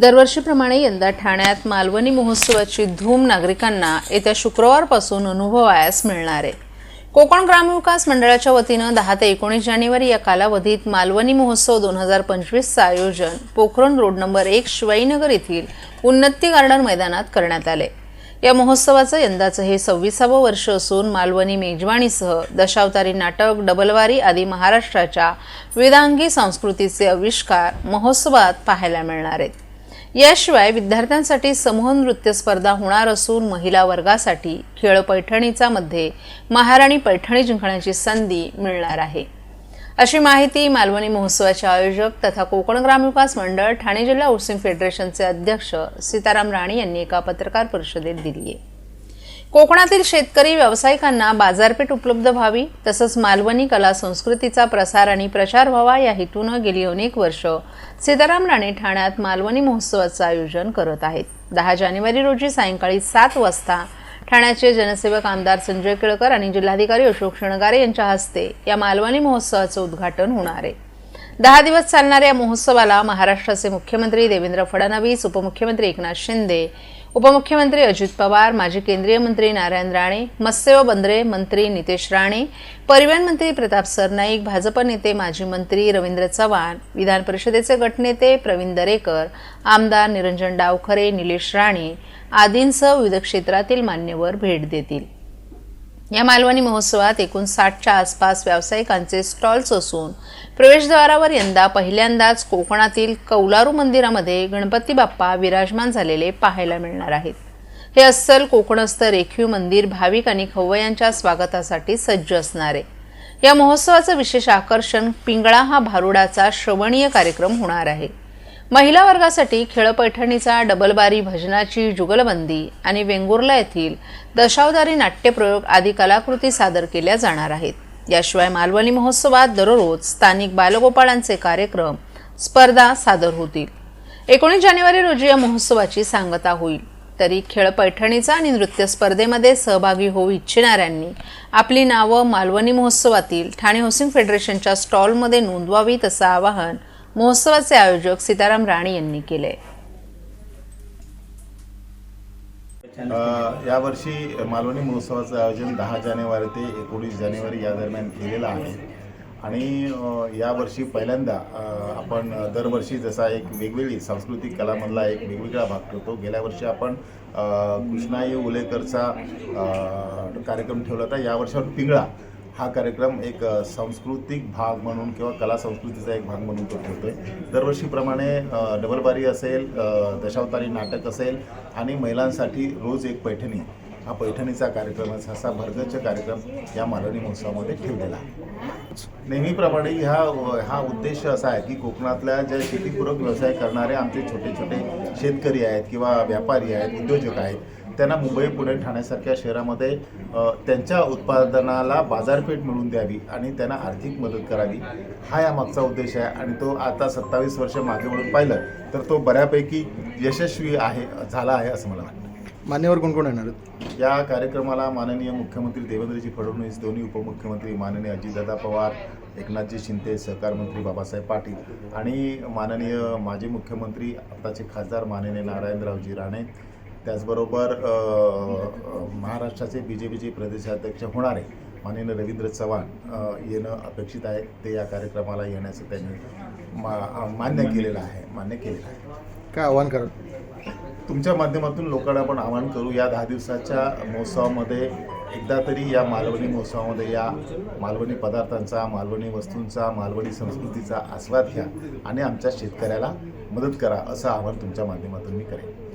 दरवर्षीप्रमाणे यंदा ठाण्यात मालवणी महोत्सवाची धूम नागरिकांना येत्या शुक्रवारपासून अनुभवायास मिळणार आहे. कोकण ग्रामविकास मंडळाच्या वतीनं दहा ते एकोणीस जानेवारी या कालावधीत मालवणी महोत्सव दोन हजार पंचवीसचं आयोजन पोखरण रोड नंबर एक शिवाईनगर येथील उन्नती गार्डन मैदानात करण्यात आले. या महोत्सवाचं यंदाचं हे सव्वीसावं वर्ष असून मालवणी मेजवानीसह दशावतारी नाटक डबलवारी आदी महाराष्ट्राच्या वेदांगी संस्कृतीचे आविष्कार महोत्सवात पाहायला मिळणार आहेत. याशिवाय विद्यार्थ्यांसाठी समूह नृत्य स्पर्धा होणार असून महिला वर्गासाठी खेळ पैठणीचा मध्ये महाराणी पैठणी जिंकण्याची संधी मिळणार आहे. अशी माहिती मालवणी महोत्सवाचे आयोजक तथा कोकण ग्रामविकास मंडळ ठाणे जिल्हा हाऊसिंग फेडरेशनचे अध्यक्ष सीताराम राणे यांनी एका पत्रकार परिषदेत दिली आहे कोकणातील शेतकरी व्यावसायिकांना बाजारपेठ उपलब्ध व्हावी तसंच मालवणी कला संस्कृतीचा प्रसार आणि प्रचार व्हावा या हेतूनं गेली अनेक वर्ष सीताराम राणे ठाण्यात मालवणी महोत्सवाचं आयोजन करत आहेत. दहा जानेवारी रोजी सायंकाळी सात वाजता ठाण्याचे जनसेवक आमदार संजय केळकर आणि जिल्हाधिकारी अशोक शणगारे यांच्या हस्ते या मालवणी महोत्सवाचं उद्घाटन होणार आहे. दहा दिवस चालणाऱ्या या महोत्सवाला महाराष्ट्राचे मुख्यमंत्री देवेंद्र फडणवीस उपमुख्यमंत्री एकनाथ शिंदे उपमुख्यमंत्री अजित पवार माजी केंद्रीय मंत्री नारायण राणे मत्स्य व बंदरे मंत्री नितेश राणे परिवहन मंत्री प्रताप सरनाईक भाजप नेते माजी मंत्री रवींद्र चव्हाण विधान परिषदेचे गटनेते प्रवीण दरेकर आमदार निरंजन डावखरे निलेश राणे आदींसह विविध क्षेत्रातील मान्यवर भेट देतील. या मालवणी महोत्सवात एकूण साठच्या आसपास व्यावसायिकांचे स्टॉल्स असून प्रवेशद्वारावर यंदा पहिल्यांदाच कोकणातील कौलारू मंदिरामध्ये गणपती बाप्पा विराजमान झालेले पाहायला मिळणार आहेत. हे अस्सल कोकणस्थ रेखीव मंदिर भाविक आणि खवय्यांच्या स्वागतासाठी सज्ज असणार आहे. या महोत्सवाचं विशेष आकर्षण पिंगळा हा भारुडाचा श्रवणीय कार्यक्रम होणार आहे. महिला वर्गासाठी खेळ पैठणीचा डबलबारी भजनाची जुगलबंदी आणि वेंगुर्ला येथील दशावतारी नाट्यप्रयोग आदी कलाकृती सादर केल्या जाणार आहेत. याशिवाय मालवणी महोत्सवात दररोज स्थानिक बालगोपाळांचे कार्यक्रम स्पर्धा सादर होतील. एकोणीस जानेवारी रोजी या महोत्सवाची सांगता होईल. तरी खेळ पैठणीचा आणि नृत्य स्पर्धेमध्ये सहभागी होऊ इच्छिणाऱ्यांनी आपली नावं मालवणी महोत्सवातील ठाणे हाऊसिंग फेडरेशनच्या स्टॉलमध्ये नोंदवावीत असं आवाहन महोत्सवाचे आयोजक सीताराम राणे यांनी केले. यावर्षी मालवणी महोत्सवाचं आयोजन दहा जानेवारी ते एकोणीस जानेवारी या दरम्यान केलेलं आहे. आणि यावर्षी पहिल्यांदा आपण दरवर्षी जसा एक वेगवेगळी सांस्कृतिक कलामधला एक वेगवेगळा भाग ठेवतो गेल्या वर्षी आपण कृष्णाई उलेकरचा कार्यक्रम ठेवला होता. यावर्षी आपण पिंगळा हा कार्यक्रम एक सांस्कृतिक भाग म्हणून किंवा कला संस्कृतीचा एक भाग म्हणून तो ठेवतोय दरवर्षीप्रमाणे डबलबारी असेल दशावतारी नाटक असेल आणि महिलांसाठी रोज एक पैठणी. हा पैठणीचा कार्यक्रम असा असा भरगच्च कार्यक्रम या मालवणी महोत्सवामध्ये ठेवलेला आहे. नेहमीप्रमाणे ह्या हा उद्देश असा आहे की कोकणातल्या ज्या शेतीपूरक व्यवसाय करणारे आमचे छोटे छोटे शेतकरी आहेत किंवा व्यापारी आहेत उद्योजक आहेत त्यांना मुंबई पुणे ठाण्यासारख्या शहरामध्ये त्यांच्या उत्पादनाला बाजारपेठ मिळवून द्यावी आणि त्यांना आर्थिक मदत करावी. हा या मागचा उद्देश आहे आणि तो आता सत्तावीस वर्ष मागे वळून पाहिलं तर तो बऱ्यापैकी यशस्वी आहे झाला आहे असं मला वाटतं. मान्यवर कोण कोण येणार या कार्यक्रमाला माननीय मुख्यमंत्री देवेंद्रजी फडणवीस दोन्ही उपमुख्यमंत्री माननीय अजितदादा पवार एकनाथजी शिंदे सहकार मंत्री बाबासाहेब पाटील आणि माननीय माजी मुख्यमंत्री आताचे खासदार माननीय नारायणरावजी राणे त्याचबरोबर महाराष्ट्राचे बी जे पीचे प्रदेशाध्यक्ष होणारे माननीय रवींद्र चव्हाण येणं अपेक्षित आहे. ते या कार्यक्रमाला येण्याचं त्यांनी मा मान्य केलेलं आहे. मान्य केलेलं आहे. काय आव्हान कराल? तुमच्या माध्यमातून लोकांना आपण आवाहन करू या दहा दिवसाच्या महोत्सवामध्ये एकदा तरी या मालवणी महोत्सवामध्ये या मालवणी पदार्थांचा मालवणी वस्तूंचा मालवणी संस्कृतीचा आस्वाद घ्या आणि आमच्या शेतकऱ्याला मदत करा असं आवाहन तुमच्या माध्यमातून मी करेन.